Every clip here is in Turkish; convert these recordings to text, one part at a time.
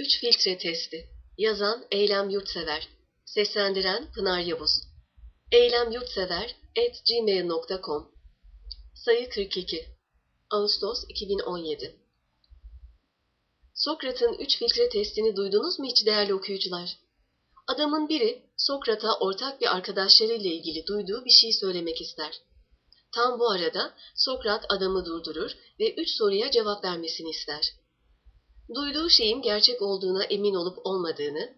3 filtre testi. Yazan Eylem Yurtsever. Seslendiren Pınar Yavuz. Eylem Yurtsever at gmail.com Sayı 42 Ağustos 2017 Sokrat'ın 3 filtre testini duydunuz mu hiç değerli okuyucular? Adamın biri Sokrat'a ortak bir arkadaşlarıyla ilgili duyduğu bir şey söylemek ister. Tam bu arada Sokrat adamı durdurur ve üç soruya cevap vermesini ister. Duyduğu şeyin gerçek olduğuna emin olup olmadığını,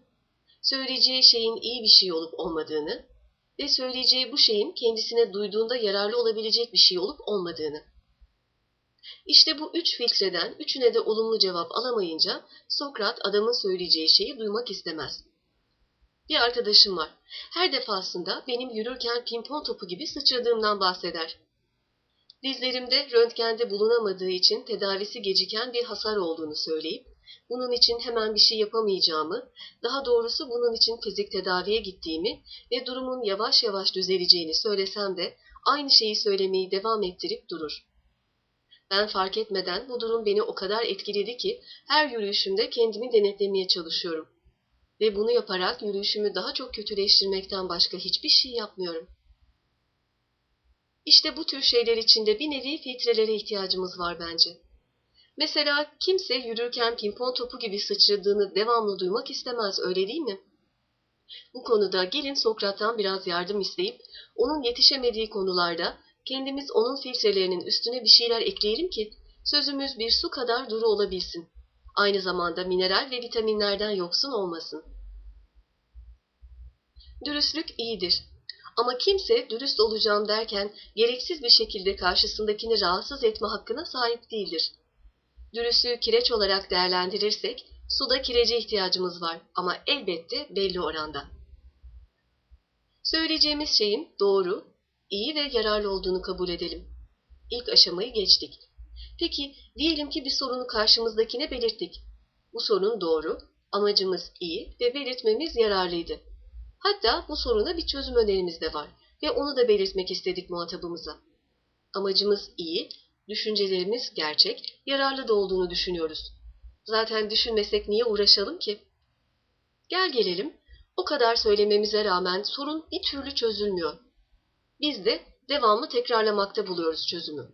söyleyeceği şeyin iyi bir şey olup olmadığını ve söyleyeceği bu şeyin kendisine duyduğunda yararlı olabilecek bir şey olup olmadığını. İşte bu üç filtreden üçüne de olumlu cevap alamayınca Sokrat adamın söyleyeceği şeyi duymak istemez. Bir arkadaşım var. Her defasında benim yürürken pimpon topu gibi sıçradığımdan bahseder. Dizlerimde röntgende bulunamadığı için tedavisi geciken bir hasar olduğunu söyleyip, bunun için hemen bir şey yapamayacağımı, daha doğrusu bunun için fizik tedaviye gittiğimi ve durumun yavaş yavaş düzeleceğini söylesem de aynı şeyi söylemeyi devam ettirip durur. Ben fark etmeden bu durum beni o kadar etkiledi ki her yürüyüşümde kendimi denetlemeye çalışıyorum. Ve bunu yaparak yürüyüşümü daha çok kötüleştirmekten başka hiçbir şey yapmıyorum. İşte bu tür şeyler içinde bir nevi filtrelere ihtiyacımız var bence. Mesela kimse yürürken pimpon topu gibi sıçradığını devamlı duymak istemez öyle değil mi? Bu konuda gelin Sokrat'tan biraz yardım isteyip onun yetişemediği konularda kendimiz onun filtrelerinin üstüne bir şeyler ekleyelim ki sözümüz bir su kadar duru olabilsin. Aynı zamanda mineral ve vitaminlerden yoksun olmasın. Dürüstlük iyidir. Ama kimse dürüst olacağım derken gereksiz bir şekilde karşısındakini rahatsız etme hakkına sahip değildir. Dürüstlüğü kireç olarak değerlendirirsek suda kirece ihtiyacımız var ama elbette belli oranda. Söyleyeceğimiz şeyin doğru, iyi ve yararlı olduğunu kabul edelim. İlk aşamayı geçtik. Peki diyelim ki bir sorunu karşımızdakine belirttik. Bu sorun doğru, amacımız iyi ve belirtmemiz yararlıydı. Hatta bu soruna bir çözüm önerimiz de var ve onu da belirtmek istedik muhatabımıza. Amacımız iyi, düşüncelerimiz gerçek, yararlı da olduğunu düşünüyoruz. Zaten düşünmesek niye uğraşalım ki? Gel gelelim, o kadar söylememize rağmen sorun bir türlü çözülmüyor. Biz de devamlı tekrarlamakta buluyoruz çözümü.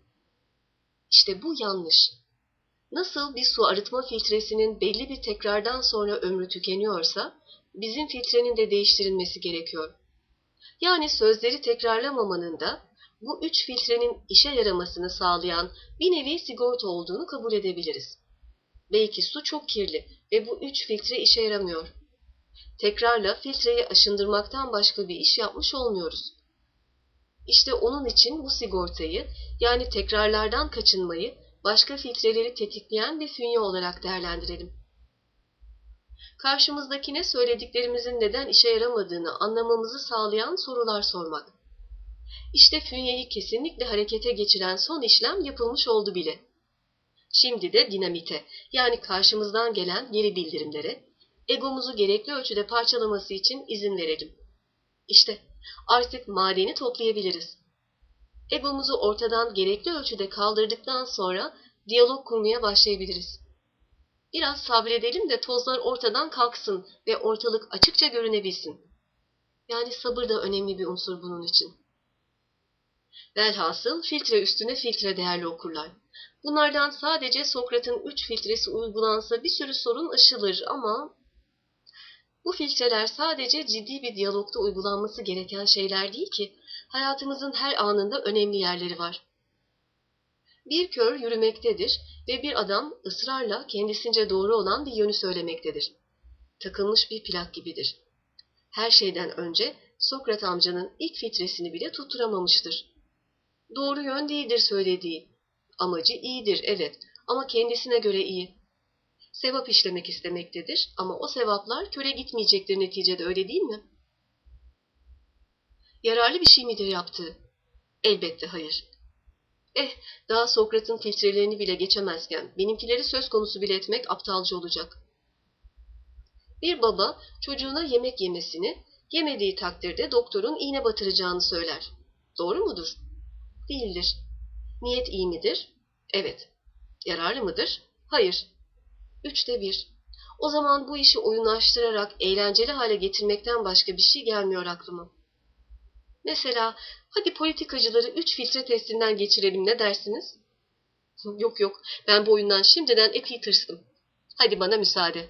İşte bu yanlış. Nasıl bir su arıtma filtresinin belli bir tekrardan sonra ömrü tükeniyorsa, bizim filtrenin de değiştirilmesi gerekiyor. Yani sözleri tekrarlamamanın da bu üç filtrenin işe yaramasını sağlayan bir nevi sigorta olduğunu kabul edebiliriz. Belki su çok kirli ve bu üç filtre işe yaramıyor. Tekrarla filtreyi aşındırmaktan başka bir iş yapmış olmuyoruz. İşte onun için bu sigortayı yani tekrarlardan kaçınmayı başka filtreleri tetikleyen bir fünye olarak değerlendirelim. Karşımızdakine söylediklerimizin neden işe yaramadığını anlamamızı sağlayan sorular sormak. İşte fünyeyi kesinlikle harekete geçiren son işlem yapılmış oldu bile. Şimdi de dinamite yani karşımızdan gelen geri bildirimlere egomuzu gerekli ölçüde parçalaması için izin verelim. İşte artık madeni toplayabiliriz. Egomuzu ortadan gerekli ölçüde kaldırdıktan sonra diyalog kurmaya başlayabiliriz. Biraz sabredelim de tozlar ortadan kalksın ve ortalık açıkça görünebilsin. Yani sabır da önemli bir unsur bunun için. Velhasıl filtre üstüne filtre değerli okurlar. Bunlardan sadece Sokrat'ın üç filtresi uygulansa bir sürü sorun aşılır ama bu filtreler sadece ciddi bir diyalogda uygulanması gereken şeyler değil ki, hayatımızın her anında önemli yerleri var. Bir kör yürümektedir ve bir adam ısrarla kendisince doğru olan bir yönü söylemektedir. Takılmış bir plak gibidir. Her şeyden önce Sokrat amcanın ilk filtresini bile tutturamamıştır. Doğru yön değildir söylediği. Amacı iyidir evet ama kendisine göre iyi. Sevap işlemek istemektedir ama o sevaplar köre gitmeyecektir neticede öyle değil mi? Yararlı bir şey midir yaptığı? Elbette hayır. Eh, daha Sokrat'ın filtrelerini bile geçemezken benimkileri söz konusu bile etmek aptalca olacak. Bir baba çocuğuna yemek yemesini, yemediği takdirde doktorun iğne batıracağını söyler. Doğru mudur? Değildir. Niyet iyi midir? Evet. Yararlı mıdır? Hayır. Üçte bir. O zaman bu işi oyunlaştırarak eğlenceli hale getirmekten başka bir şey gelmiyor aklıma. Mesela hadi politikacıları üç filtre testinden geçirelim ne dersiniz? Yok yok ben bu oyundan şimdiden epey tırstım. Hadi bana müsaade.